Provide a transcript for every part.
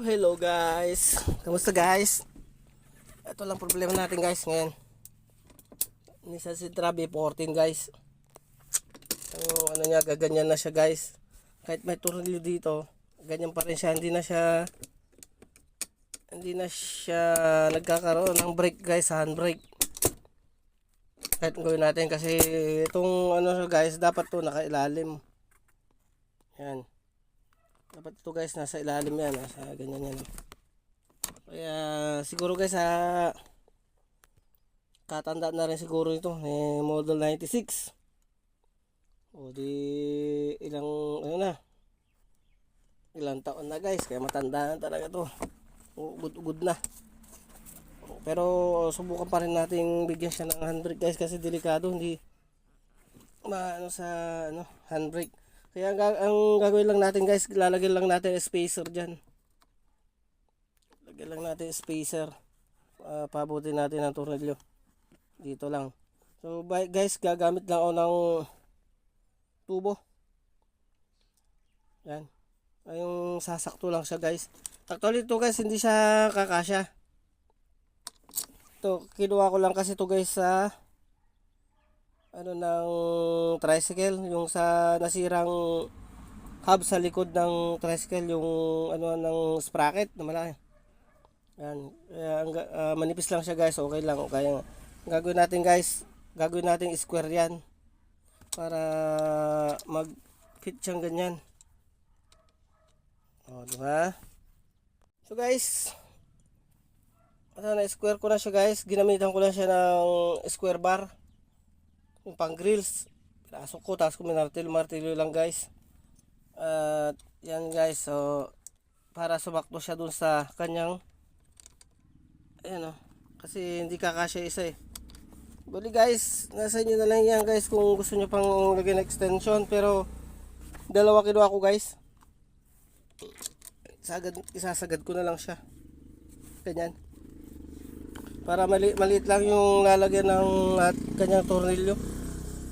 Oh, hello guys. Kamusta guys? Ito lang problema natin guys ngayon. Nissan Sentra B14 guys. Ang ano niya, gaganyan na siya guys. Kahit may tornilyo dito, ganyan pa rin siya. Hindi na siya hindi na siya nagkakaroon ng brake guys, handbrake. Kahit gawin natin kasi itong ano guys, dapat to nakailalim. Yan. Dapat ito guys, nasa ilalim yan. Nasa ganyan yan. Kaya siguro guys ha, katanda na rin siguro ito. Eh, model 96. O di ilang ano na. Ilang taon na guys. Kaya matanda na talaga to. Ugod-ugod na. Pero subukan pa rin natin bigyan siya ng handbrake guys kasi delikado hindi maano sa ano handbrake. Kaya ang, ang gagawin lang natin guys, lalagyan lang natin spacer diyan. Lagyan lang natin spacer. Uh, pabutin natin ang tornilyo. Dito lang. So guys, gagamit lang ako ng tubo. Yan. Ay, sasakto lang siya guys. Actually ito guys, hindi siya kakasya. Ito, kinuha ko lang kasi ito guys sa ano ng tricycle, yung sa nasirang hub sa likod ng tricycle, yung ano ng sprocket na malaki. Yan. Ga- ah, manipis lang siya guys, okay lang. Kaya ang gagawin natin guys, gagawin natin square yan para mag fit siyang ganyan. O, di ba? So guys, ano na square ko na siya guys. Ginamitan ko na siya ng square bar. Yung pang grills. Pinasok ko tapos ko minartilyo martilyo lang guys. At yan guys. So para sumakto siya dun sa kanyang ayan o. Kasi hindi kakasya isa eh. Bali guys, nasa inyo na lang yan guys kung gusto nyo pang lagyan extension. Pero dalawa kinuha ko guys. Sagad, isasagad ko na lang siya. Ganyan. Para mali, maliit lang yung lalagyan ng at kanyang tornilyo.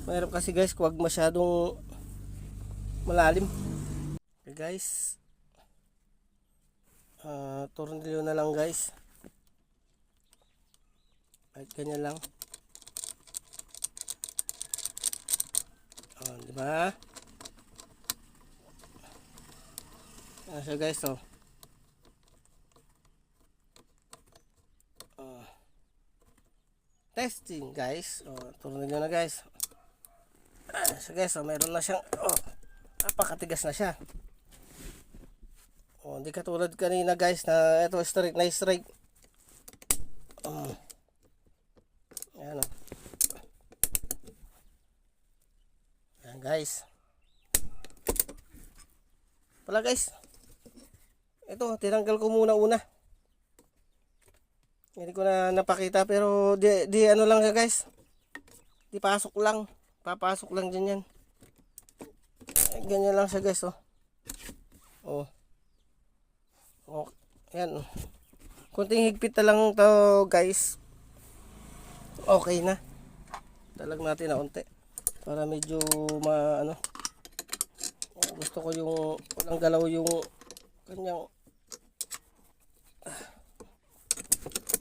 Mayroon kasi guys, huwag masyadong malalim. Okay guys. Ah, tornilyo na lang guys. Kahit ganyan lang. Oh, di ba? Ayan siya guys. Oh. Testing guys. Oh, tornilyo na guys. Siya guys, oh, mayroon na siyang oh, napakatigas na siya. Oh, hindi katulad kanina guys na ito straight na straight. Oh. Ayan oh. Ayan guys. Wala guys. Ito, tinanggal ko muna una. Hindi ko na napakita pero di, di ano lang guys. Di pasok lang. Papasok lang dyan yan. Eh, Ganyan lang siya guys oh. Oh. Oh. Yan. Kunting higpit na lang to guys. Okay na. Talag natin na unti. Para medyo ma ano. Gusto ko yung walang galaw yung kanyang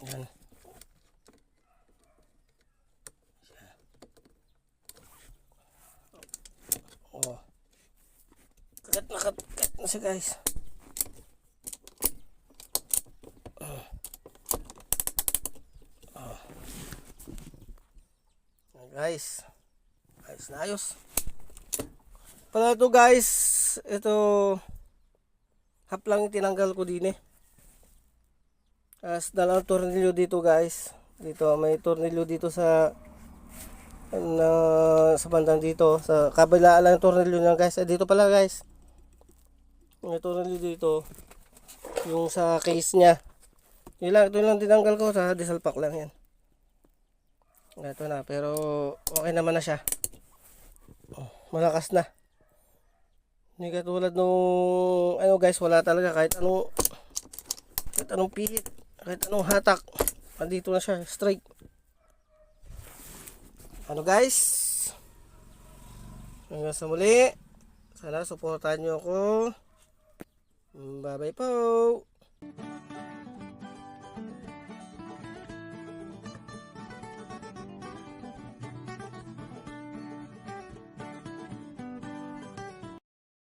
Yan. Oh. Kagat na kagat na siya guys. Oh. Oh. Guys. Ayos na ayos. Pala ito guys, ito hap lang tinanggal ko din eh. As dalawang tornilyo dito guys. Dito may tornilyo dito sa na sa bandang dito sa kabila lang tornilyo niya guys. Eh, dito pala guys. May tornilyo dito yung sa case niya. Yun lang, ito lang tinanggal ko sa diesel pack lang yan. Ito na, pero okay naman na siya. Oh, malakas na. Hindi katulad nung ano guys, wala talaga kahit anong kahit anong pihit, kahit anong hatak. Nandito na siya, straight. Ano guys? Hanggang sa muli. Sana supportahan nyo ako. Bye bye po.